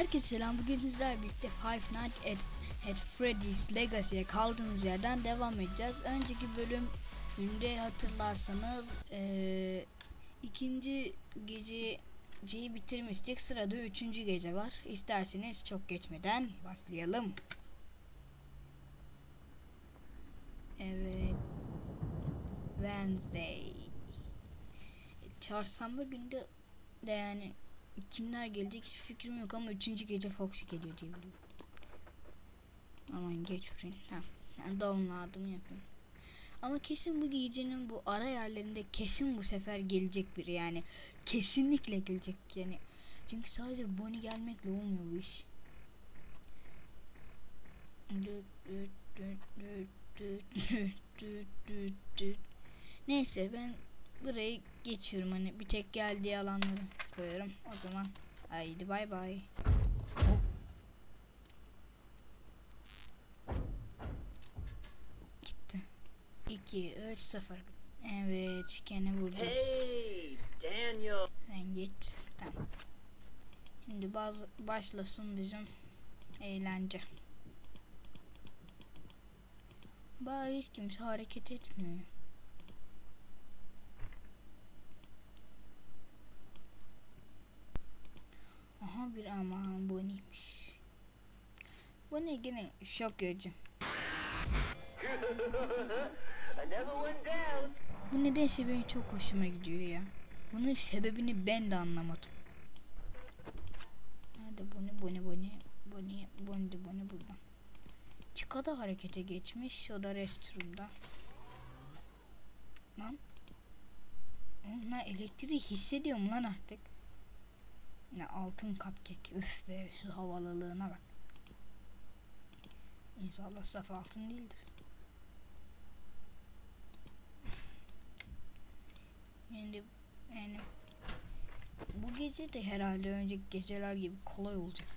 Herkese selam. Bugün sizlerle birlikte Five Nights at, at Freddy's Legacy'ye kaldığımız yerden devam edeceğiz. Önceki bölümde hatırlarsanız eee, ikinci geceyi bitirmiştik. Sırada üçüncü gece var. İsterseniz çok geçmeden başlayalım. Evet. Wednesday. Çarşamba günde de yani kimler gelecek hiçbir fikrim yok ama üçüncü gece Foxy geliyor diye biliyorum. Aman geç fırın. Ha. Yani download'ımı yapıyorum. Ama kesin bu gecenin bu ara yerlerinde kesin bu sefer gelecek biri yani. Kesinlikle gelecek yani. Çünkü sadece Bonnie gelmekle olmuyor bu iş. Neyse ben burayı geçiyorum hani bir tek geldiği alanları koyuyorum. O zaman haydi bay bay. Gitti. 2 3 0. Evet gene buradayız. Hey, Daniel. Sen git. Tamam. Şimdi baz başlasın bizim eğlence. Bak hiç kimse hareket etmiyor. Aha bir aman bu neymiş. Bu ne gene şok down. Bu nedense benim çok hoşuma gidiyor ya. Bunun sebebini ben de anlamadım. Nerede bu ne bu ne bu ne bu ne bu ne bu ne burada. Chica da harekete geçmiş. O da restroom'da. Lan. Lan elektriği hissediyorum lan artık. Ne altın cupcake. Üf be şu havalılığına bak. İnşallah saf altın değildir. Yani yani bu gece de herhalde önceki geceler gibi kolay olacak.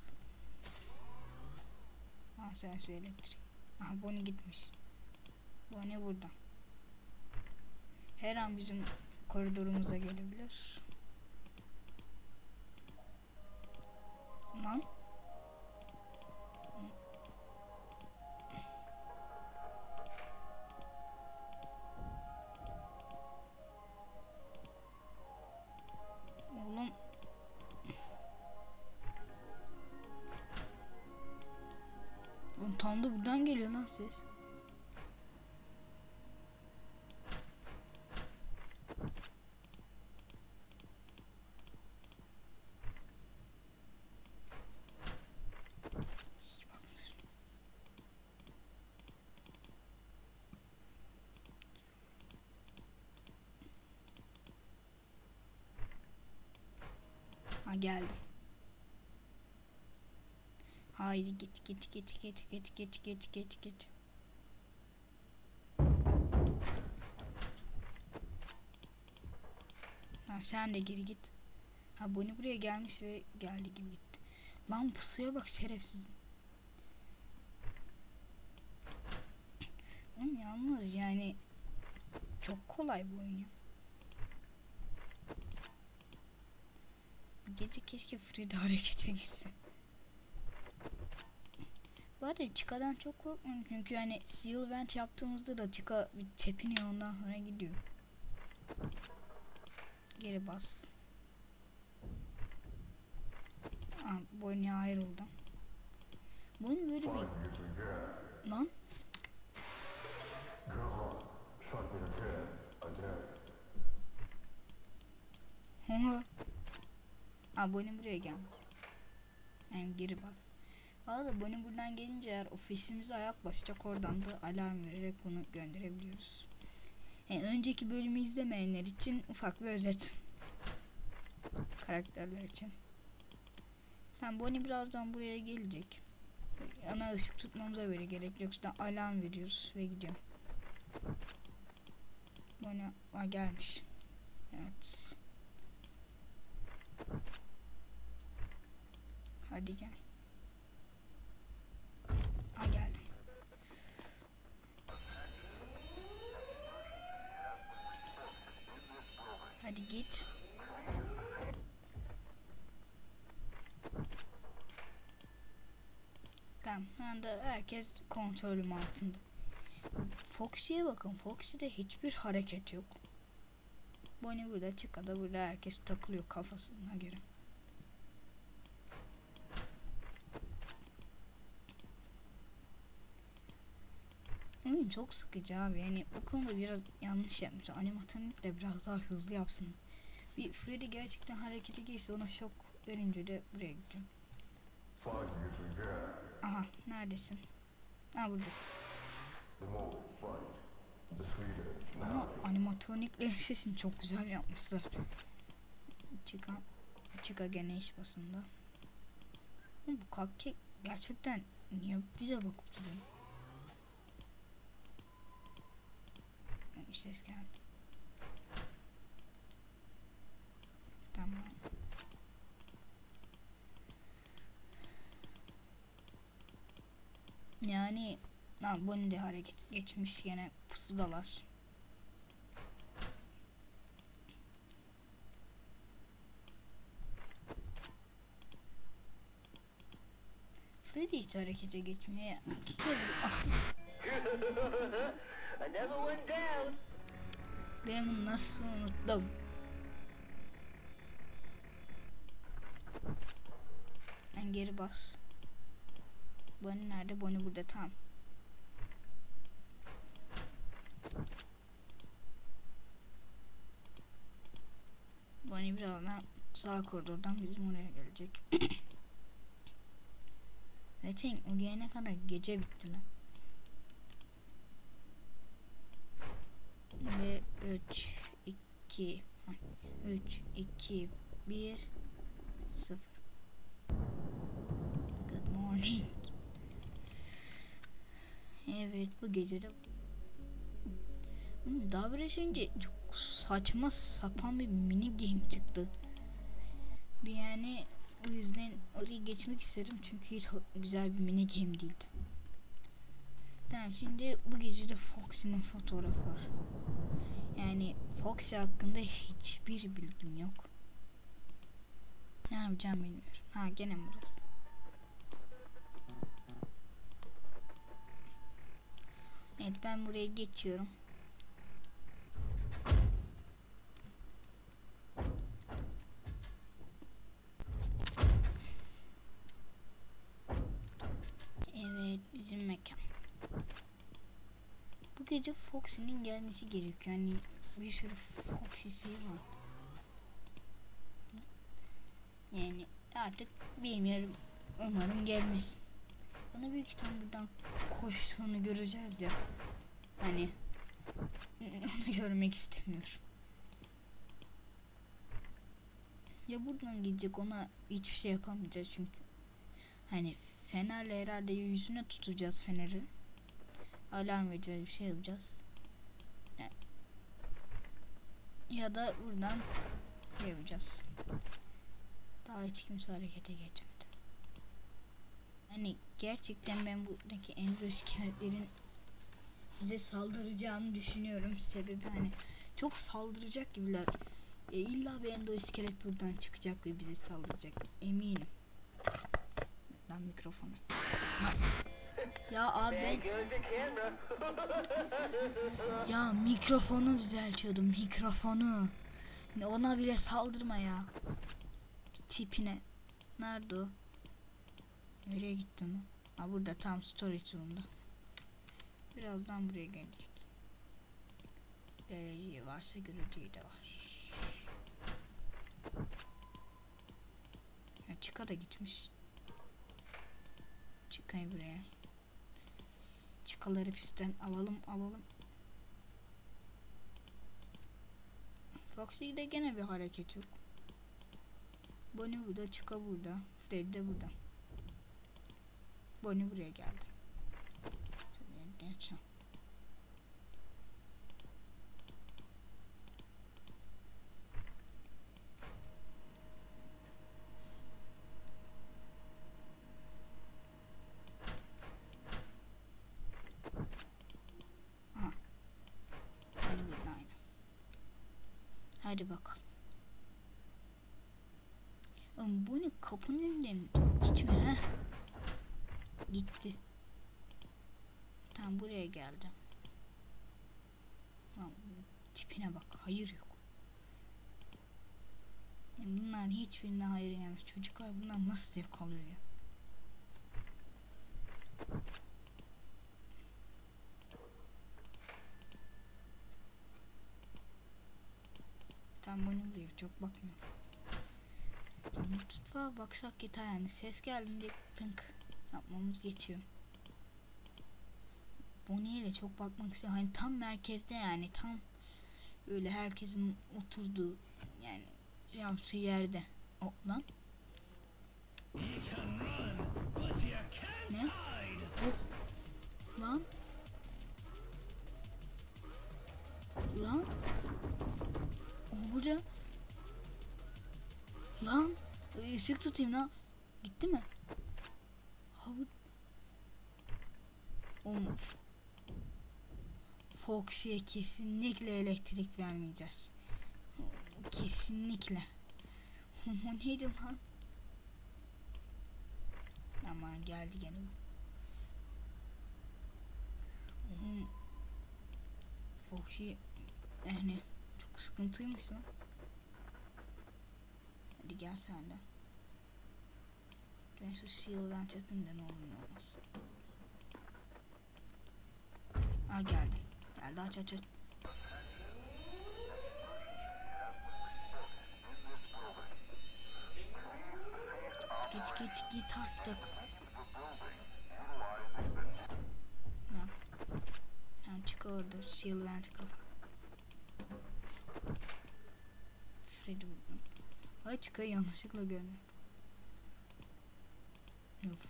Sen şu elektrik. Aha Bonnie gitmiş. Bonnie burada. Her an bizim koridorumuza gelebilir. Lan. Oğlum. Oğlum tam da buradan geliyor lan ses. Ha geldi. Haydi git git git git git git git git git. Ha, sen de geri git. Ha Bonnie buraya gelmiş ve geldi gibi gitti. Lan pusuya bak şerefsiz. Oğlum yalnız yani çok kolay bu oyun ya. Gece keşke Freddy harekete geçse. Bu arada Chica'dan çok korkmuyorum çünkü hani Seal Vent yaptığımızda da Chica bir tepiniyor ondan sonra gidiyor. Geri bas. Aa, Bonnie ayrıldı. Bonnie böyle bir... Lan? Hı Bonnie buraya gelmiş. Yani geri bas. Valla Bonnie buradan gelince eğer ofisimize ayak basacak oradan da alarm vererek bunu gönderebiliyoruz. Yani önceki bölümü izlemeyenler için ufak bir özet. Karakterler için. Tamam Bonnie birazdan buraya gelecek. Ana ışık tutmamıza böyle gerek yoksa alarm veriyoruz ve gidiyor. Bonnie gelmiş. Evet. Hadi gel. Ha geldi. Hadi git. Tamam. Şu anda herkes kontrolüm altında. Foxy'ye bakın. Foxy'de hiçbir hareket yok. Bonnie burada, Chica da burada. Herkes takılıyor kafasına göre. Oyun çok sıkıcı abi. Yani bu konuda biraz yanlış yapmış. Animatronikle biraz daha hızlı yapsın. Bir Freddy gerçekten harekete geçse ona şok verince de buraya dry. Aha neredesin? Ha buradasın. Ama animatroniklerin sesini çok güzel yapmışlar. Çıka, çıka gene iş basında. Bu cupcake gerçekten niye bize bakıp duruyor? Bir ses geldi. Tamam. Yani Lan bunu de hareket geçmiş gene pusudalar. Freddy hiç harekete geçmiyor. İki kez ben bunu nasıl unuttum? Ben geri bas. Bonnie nerede? Bonnie burada tam. Bonnie birazdan sağ koridordan bizim oraya gelecek. Zaten o gelene kadar gece bitti lan. Ve 3, 2, 3, 2, 1, 0. Good morning. Evet bu gece de Hmm, daha biraz önce çok saçma sapan bir mini game çıktı. Yani o yüzden oraya geçmek istedim çünkü hiç güzel bir mini game değildi. Tamam şimdi bu gece de Foxy'nin fotoğrafı var. Yani Foxy hakkında hiçbir bilgim yok. Ne yapacağım bilmiyorum. Ha gene burası? Evet ben buraya geçiyorum. Bu gece Foxy'nin gelmesi gerekiyor. Yani bir sürü Foxy'si var. Yani artık bilmiyorum. Umarım gelmez. Bana büyük ihtimal buradan koştuğunu göreceğiz ya. Hani onu görmek istemiyorum. Ya buradan gidecek ona hiçbir şey yapamayacağız çünkü. Hani fenerle herhalde yüzüne tutacağız feneri. Alarm vereceğiz bir şey yapacağız. Ya da buradan şey yapacağız. Daha hiç kimse harekete geçmedi. Hani gerçekten ben buradaki ender iskeletlerin bize saldıracağını düşünüyorum. Sebebi hani çok saldıracak gibiler. E, illa bir ender iskelet buradan çıkacak ve bize saldıracak. Eminim. Lan mikrofonu. Ya abi ben ya mikrofonu düzeltiyordum mikrofonu. Ona bile saldırma ya. Tipine. Nerede o? Nereye gitti mi? Ha burada tam storage room'da. Birazdan buraya gelecek. Geleceği varsa göreceği de var. Ya Çıka da gitmiş. Çıkayım buraya. Çıkaları pistten alalım alalım. Foxy'de gene bir hareket yok. Bonnie burada, Çıka burada. Freddy de burada. Bonnie buraya geldi. Geçelim. Aha. Bonnie burada aynı. Hadi bakalım. Oğlum bu ne kapının önünden gitme ha. Gitti. Tam buraya geldi. Lan tipine bak hayır yok. Bunlar hiçbirine hayır yemiş. Çocuklar bunlar nasıl zevk alıyor ya? Bunu buraya çok bakmıyor. Mutfağa baksak yeter yani ses geldiğinde pınk yapmamız geçiyor. Bonnie ile çok bakmak istiyorum. Hani tam merkezde yani tam böyle herkesin oturduğu yani yaptığı yerde. O lan. Ne? Burada. Lan. Işık tutayım lan. Gitti mi? Havut. Oğlum. Foxy'ye kesinlikle elektrik vermeyeceğiz. Kesinlikle. o neydi lan? Aman geldi gene. Foxy yani çok sıkıntıymışsın. Hadi gel sen de. Ben şu seal vent yapayım da ne olur ne olmaz. Aa geldi. Geldi aç aç aç. Git git git artık. Lan. Tamam çık orada. Seal vent'i kapa. Freddy buldum. Ay çıkıyor yanlışlıkla gördüm.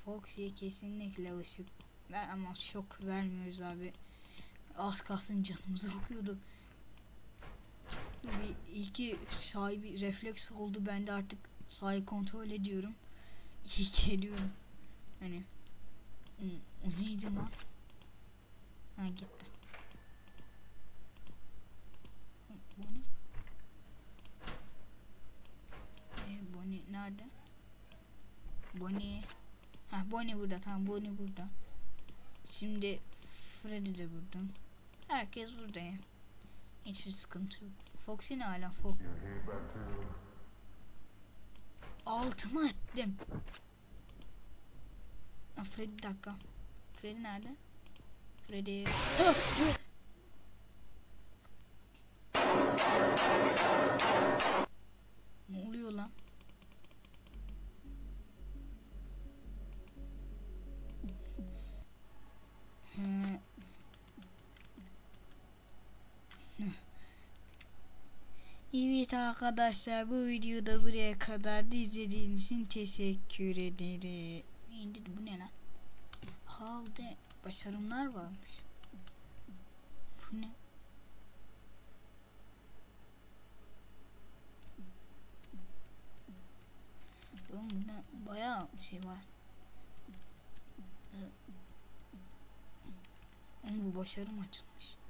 Foxy'ye kesinlikle ışık ver ama çok vermiyoruz abi. Az kalsın canımızı okuyordu. Bir iki sahibi refleks oldu ben de artık sahayı kontrol ediyorum. İyi geliyorum. Hani o neydi lan? Ha gitti. Bu ne? Ee, Bonnie nerede? Bonnie. Ha Bonnie burada tamam Bonnie burada. Şimdi Freddy de burada. Herkes burada ya. Hiçbir sıkıntı yok. Foxy ne hala Fox. Altıma ettim. Ha Freddy bir dakika. Freddy nerede? Freddy. Evet arkadaşlar bu videoda buraya kadar da izlediğiniz için teşekkür ederim. İndir bu ne lan? Halde başarımlar varmış. Bu ne? Oğlum burada bayağı şey var. Ee, Oğlum bu başarım açılmış.